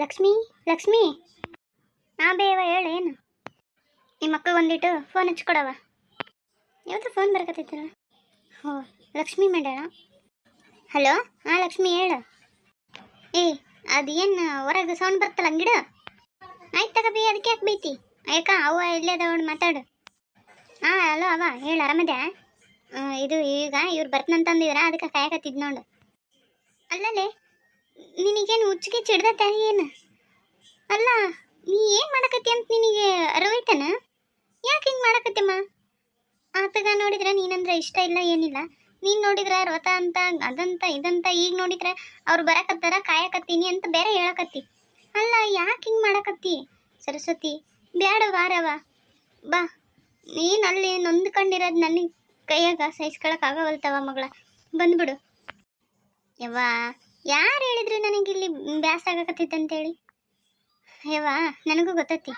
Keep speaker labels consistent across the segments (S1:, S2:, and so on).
S1: ಲಕ್ಷ್ಮಿ ಲಕ್ಷ್ಮಿ. ಹಾಂ ಬೇವ ಹೇಳು, ಏನು? ನಿಮ್ಮ ಅಕ್ಕ ಒಂದಿಟ್ಟು ಫೋನ್ ಹಚ್ಕೊಡವ ಯಾವ್ದು ಫೋನ್ ಬರ್ಕತ್ತೈತಲ್ಲ? ಹೋ, ಲಕ್ಷ್ಮಿ ಮೇಡಣ ಹಲೋ ಹಾಂ, ಲಕ್ಷ್ಮಿ ಹೇಳು. ಏ ಅದು ಏನು ಹೊರಗೆ ಸೌಂಡ್ ಬರ್ತಲ್ಲ ಅಂಗಿಡು? ಆಯ್ತು ತಗೋ ಬಿ ಅದಕ್ಕೆ ಯಾಕೆ ಬೈತಿ? ಯಾಕ ಅವ್ವ ಇಲ್ಲೇ ಅದಾವಳು ಮಾತಾಡು. ಹಾಂ ಹಲೋ ಅವ ಹೇಳು, ಆರಾಮದ್ಯಾ? ಇದು ಈಗ ಇವ್ರು ಬರ್ತನಂತಂದಿದ್ರ, ಅದಕ್ಕೆ ಕಾಯಕತ್ತಿದ್ ನೋಡು. ಅಲ್ಲಲೇ ನಿನಗೇನು ಹುಚ್ಚಿಗೆ ತಾಯಿ ಏನು? ಅಲ್ಲ, ನೀ ಏನು ಮಾಡಕತ್ತಿ ಅಂತ ನಿನಗೆ ಅರಿವೈತನ? ಯಾಕೆ ಹಿಂಗೆ ಮಾಡಕತ್ತಿಮ್ಮ? ಆತಗ ನೋಡಿದ್ರೆ ನೀನಂದ್ರೆ ಇಷ್ಟ ಇಲ್ಲ, ಏನಿಲ್ಲ. ನೀನು ನೋಡಿದ್ರೆ ರೋತ ಅಂತ, ಅದಂತ, ಇದಂತ, ಈಗ ನೋಡಿದ್ರೆ ಅವ್ರು ಬರಕತ್ತಾರ ಕಾಯಕತ್ತೀನಿ ಅಂತ ಬೇರೆ ಹೇಳಕತ್ತಿ. ಅಲ್ಲ, ಯಾಕೆ ಹಿಂಗೆ ಮಾಡಕತ್ತಿ? ಸರಸ್ವತಿ, ಬ್ಯಾಡ ವಾರವ ಬಾ. ನೀನು ಅಲ್ಲಿ ನೊಂದ್ಕೊಂಡಿರೋದು ನನಗೆ ಕೈಯಾಗ ಸಹಿಸ್ಕೊಳಕ್ಕಾಗವಲ್ತವ ಮಗಳ. ಬಂದ್ಬಿಡು. ಯವ್ವ. ಯಾರು ಹೇಳಿದ್ರು ಇಲ್ಲಿ ಬ್ಯಾಸ ಅಂತ ಅಂತೇಳಿ ಯವ್ವ, ನನಗೂ ಗೊತ್ತೈತಿ.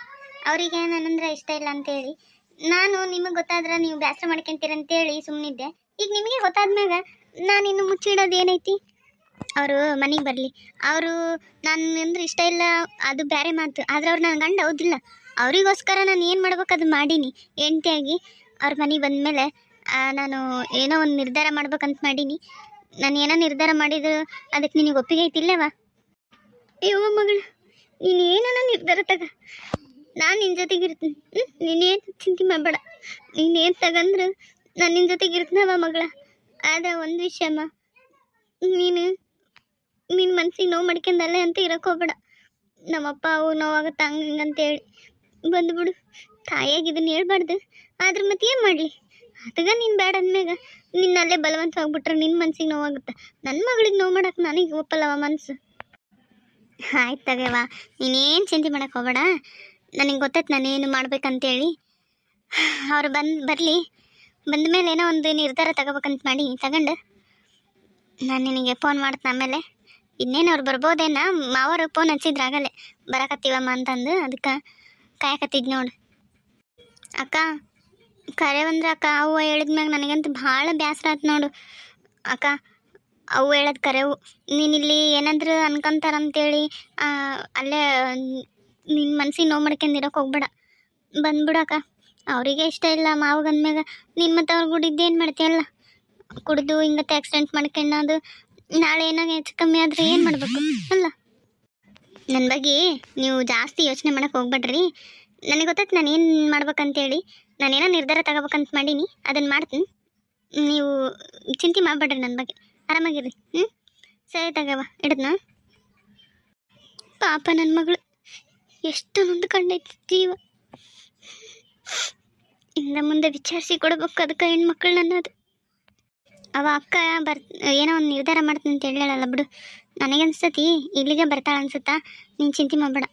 S1: ಅವರಿಗೆ ನನ್ನಂದ್ರೆ ಇಷ್ಟ ಇಲ್ಲ ಅಂತೇಳಿ. ನಾನು ನಿಮಗೆ ಗೊತ್ತಾದ್ರೆ ನೀವು ಬ್ಯಾಸ ಮಾಡ್ಕೊಂತೀರ ಅಂತೇಳಿ ಸುಮ್ಮನಿದ್ದೆ ಈಗ ನಿಮಗೆ ಗೊತ್ತಾದ್ಮ್ಯಾಗ ನಾನು ಇನ್ನು ಮುಚ್ಚಿಡೋದು ಏನೈತಿ? ಅವರು ಮನೆಗೆ ಬರಲಿ. ಅವರು ನಾನು ಇಷ್ಟ ಇಲ್ಲ, ಅದು ಬೇರೆ ಮಾತು. ಆದ್ರೆ ಅವ್ರು ನನ್ನ ಗಂಡ ಹೌದಿಲ್ಲ. ಅವರಿಗೋಸ್ಕರ ನಾನು ಏನು ಮಾಡ್ಬೇಕು ಅದು ಮಾಡೀನಿ. ಹೆಂಡ್ತಿಯಾಗಿ ಅವ್ರ ಮನೆಗೆ ಬಂದಮೇಲೆ ನಾನು ಏನೋ ಒಂದು ನಿರ್ಧಾರ ಮಾಡ್ಬೇಕಂತ ಮಾಡೀನಿ. ನಾನು ಏನೋ ನಿರ್ಧಾರ ಮಾಡಿದ್ರು, ಅದಕ್ಕೆ ನಿನಗೆ ಒಪ್ಪಿಗೆ ಐತಿಲ್ಲವ ಅಯ್ಯೋ ಮಗಳು, ನೀನು ಏನೋ ನಿರ್ಧಾರ ತಗ. ನಾನು ನಿನ್ನ ಜೊತೆಗೆ ಇರ್ತೀನಿ. ಹ್ಞೂ ನೀನೇನು ಚಿಂತೆ ಮಾಡಬೇಡ. ನೀನೇನು ತಗಂದ್ರು ನಾನು ನಿನ್ನ ಜೊತೆಗೆ ಇರ್ತೀನವ ಮಗಳ. ಆದರೆ ಒಂದು ವಿಷಯಮ್ಮ ನೀನು ನಿನ್ನ ಮನ್ಸಿಗೆ ನೋವು ಮಾಡ್ಕೊಂಡಲ್ಲೇ ಅಂತ ಇರೋಕೆ ಹೋಗ್ಬೇಡ. ನಮ್ಮಪ್ಪ, ಅವು ನೋವಾಗುತ್ತೆ ಹಂಗೆ ಹಿಂಗೆ ಅಂತೇಳಿ ಬಂದ್ಬಿಡು. ತಾಯಿಯಾಗಿ ಇದನ್ನ ಹೇಳ್ಬಾರ್ದು. ಆದ್ರೆ ಮತ್ತೆ ಏನು ಮಾಡಲಿ? ಅದಗ ನೀನು ಬೇಡ ಅಂದ್ಮ್ಯಾಗ ನಿನ್ನಲ್ಲೇ ಬಲವಂತ ಹೋಗ್ಬಿಟ್ರೆ ನಿನ್ನ ಮನ್ಸಿಗೆ ನೋವಾಗುತ್ತೆ. ನನ್ನ ಮಗಳಿಗೆ ನೋವು ಮಾಡಕ್ಕೆ ನನಗೆ ಒಪ್ಪಲ್ಲವ ಮನಸ್ಸು ಆಯ್ತು ತಗವ, ನೀನೇನು ಚಿಂತೆ ಮಾಡಕ್ಕೆ ಹೋಗಬೇಡ. ನನಗೆ ಗೊತ್ತೈತೆ ನಾನೇನು ಮಾಡ್ಬೇಕಂತೇಳಿ. ಅವ್ರು ಬಂದು, ಬರಲಿ. ಬಂದ ಮೇಲೆ ಏನೋ ಒಂದು ನಿರ್ಧಾರ ತಗೋಬೇಕಂತ ಮಾಡಿ, ತಗೊಂಡು. ನಾನು ನಿನಗೆ ಫೋನ್ ಮಾಡ್ತೀನಿ ಆಮೇಲೆ. ಇನ್ನೇನು ಅವ್ರು ಬರ್ಬೋದೇನ, ಮಾವರು ಫೋನ್ ಹಚ್ಚಿದ್ರೆ ಆಗಲ್ಲೇ ಬರಕತ್ತೀವಮ್ಮ ಅಂತಂದು, ಅದಕ್ಕೆ ಕಾಯಕತ್ತಿದ್ ನೋಡು. ಅಕ್ಕ ಕರೆವಂದ್ರೆ ಅಕ್ಕ, ಅವ್ವ ಹೇಳಿದ್ಮ್ಯಾಗ ನನಗಂತೂ ಭಾಳ ಬೇಸರ ನೋಡು. ಅಕ್ಕ ಅವು ಹೇಳೋದು ಕರೆವು ನೀನಿಲ್ಲಿ ಏನಾದ್ರು ಅನ್ಕೊಂತಾರಂತೇಳಿ ಅಲ್ಲೇ ನಿನ್ನ ಮನ್ಸಿಗೆ ನೋವು ಮಾಡ್ಕೊಂಡಿರೋಕೆ ಹೋಗ್ಬೇಡ. ಬಂದ್ಬಿಡಕ್ಕ ಅವರಿಗೆ ಇಷ್ಟ ಇಲ್ಲ ಮಾವಗಂದ್ಮ್ಯಾಗ ನೀನು ಮತ್ತು ಅವ್ರು ಗುಡಿದ್ದು ಏನು ಮಾಡ್ತೀಯಲ್ಲ? ಕುಡಿದು ಹಿಂಗತ್ತೆ ಆಕ್ಸಿಡೆಂಟ್ ಮಾಡ್ಕೊಳ್ಳೋದು ನಾಳೆ ಏನಾಗ ಹೆಚ್ಚು ಕಮ್ಮಿ ಆದರೆ ಏನು ಮಾಡಬೇಕು, ಅಲ್ಲ? ನನ್ನ ಬಗ್ಗೆ ನೀವು ಜಾಸ್ತಿ ಯೋಚನೆ ಮಾಡಕ್ಕೆ ಹೋಗ್ಬೇಡ್ರಿ. ನನಗೆ ಗೊತ್ತಾಯ್ತು ನಾನು ಏನು ಮಾಡ್ಬೇಕಂತೇಳಿ. ನಾನೇನೋ ನಿರ್ಧಾರ ತಗೋಬೇಕಂತ ಮಾಡೀನಿ ಅದನ್ನು ಮಾಡ್ತೀನಿ. ನೀವು ಚಿಂತೆ ಮಾಡಬೇಡ್ರಿ ನನ್ನ ಬಗ್ಗೆ. ಆರಾಮಾಗಿರ್ರಿ ಹ್ಞೂ ಸರಿ ತಗವ, ಇಡದ್ನ? ಪಾಪ ನನ್ನ ಮಗಳು ಎಷ್ಟು ನೊಂದ್ಕೊಂಡೈತಿ ಜೀವ. ಇನ್ನು ಮುಂದೆ ವಿಚಾರಿಸಿ ಕೊಡ್ಬೇಕು ಅದಕ್ಕೆ ಹೆಣ್ಮಕ್ಳು ನನ್ನದು. ಅವ ಅಕ್ಕ ಬರ್, ಏನೋ ಒಂದು ನಿರ್ಧಾರ ಮಾಡ್ತೀನಿ ಅಂತ ಹೇಳಲ್ಲ ಬಿಡು. ನನಗೆ ಅನ್ಸತಿ ಇಲ್ಲಿಗೆ ಬರ್ತಾಳೆ ಅನ್ಸುತ್ತಾ ನೀನು ಚಿಂತೆ ಮಾಡಬೇಡ.